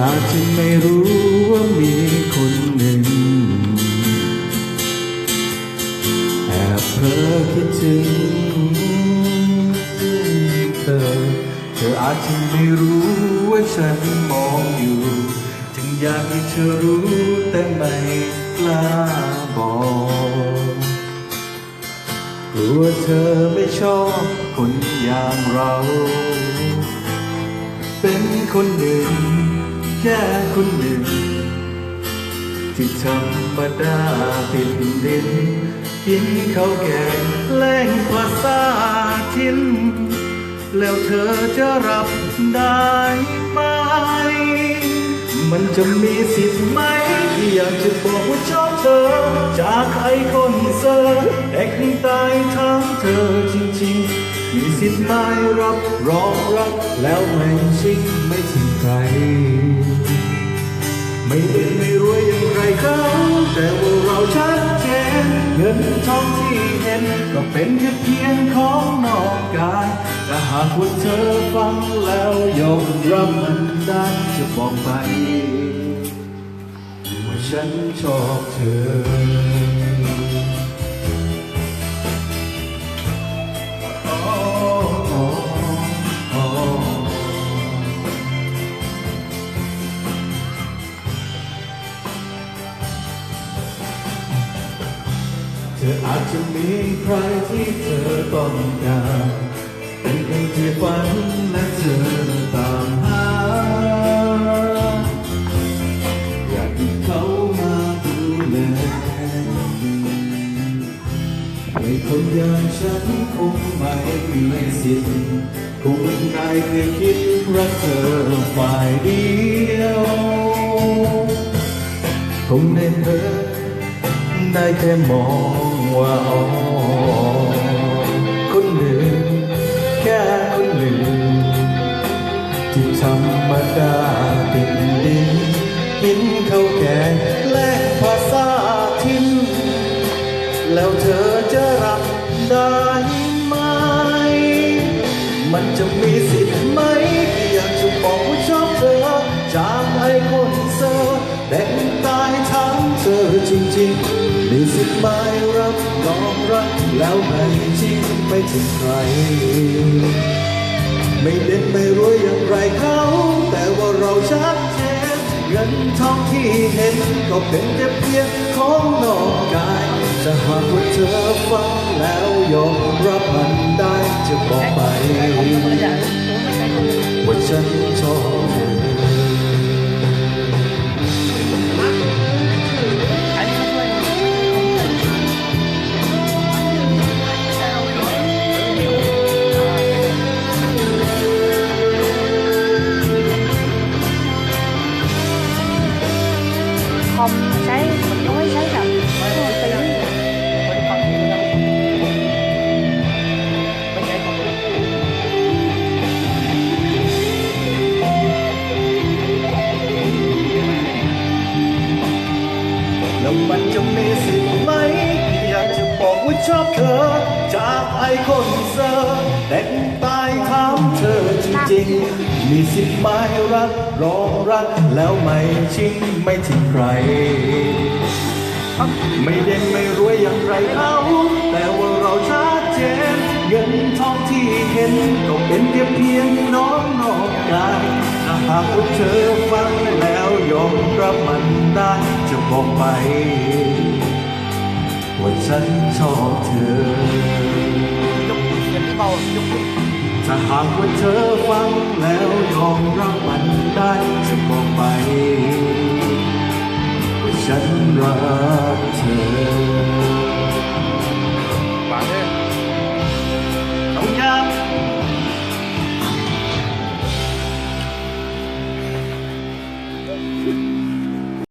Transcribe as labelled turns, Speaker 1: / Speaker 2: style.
Speaker 1: อาจจะไม่รู้ว่ามีคนหนึ่ง แอบเพ้อคิดถึงเธอ เธออาจจะไม่รู้ว่าฉันมองอยู่ จึงอยากให้เธอรู้แต่ไม่กล้าบอกกลัวเธอไม่ชอบคนอย่างเรา เป็นคนหนึ่ง แค่คนหนึ่ง ที่ธรรมดาติดดินกินข้าแกงแล้งภาษาทินแล้วเธอจะรับได้ไหม มันจะมีสิทธิ์ไหมที่อยากจะบอกว่าชอบเธอ จากไอ้คนเซอร์แต่ข้างใต้ทางเธอจริงๆ มีสิทธิ์ไหมรับรองรักแล้วไม่ชิงไม่ทิ้งใคร ไม่เด่นไม่รวยอย่างไรเขาแต่ว่าเราชัดเจนเงินทองที่เห็นก็เป็นแค่เพียงของนอกกายถ้าหากว่าเธอฟังแล้วยอมรับมันได้จะบอกไปว่าฉันชอบเธอ ธออาจจะมีใครที่เธอต้องการเป็นคนที่ฝันและเธอตามหา อยากให้เขามาดูแลไม่คนอย่างฉันคงไม่มีสิทธิ์คงไม่ได้เคยคิดรักเธอฝ่ายเดียว คงได้เธอ ได้แค่มองว่าอ๋อคนหนึ่ง แค่คนหนึ่ง ที่ธรรมดาติดดินกินข้าวแกงและภาษาทิ้นแล้วเธอจะรับได้ ๆมีสิทธิ์ไหมรับรองรักแล้วไม่จริงไม่ถึงใคร ไม่เด่นไม่รวยอย่างไรเขา แต่ว่าเราชัดเจนเงินทองที่เห็นก็เป็นแค่เพียงของนอกกาย จะหากว่าเธอฟังแล้วยอมรับมันได้จะบอกไปว่าฉันชอบ อ
Speaker 2: มใช้น้อยใช้กับตี
Speaker 1: แล้วมันจะมีสิทธิ์ไหมที่อยากจะบอกว่าชอบเธอ จากไอคนเซอร์แต่ตายถามเธอ จริง มีสิทธิ์ไหมรักรองรัก แล้วไม่ชิงไม่ทิ้งใคร ไม่เด่นไม่รวยอย่างไรเขาแต่ว่าเราชัดเจน เงินทองที่เห็นก็เป็นเพียงเพียงน้องนอกกายหากว่าเธอฟังแล้วยอมรับมันได้จะบอกไป ว่าฉันชอบเธอ ถ้าหากว่าเธอฟังแล้วยอมรับมันได้จะบอกไปว่าฉันรักเธอ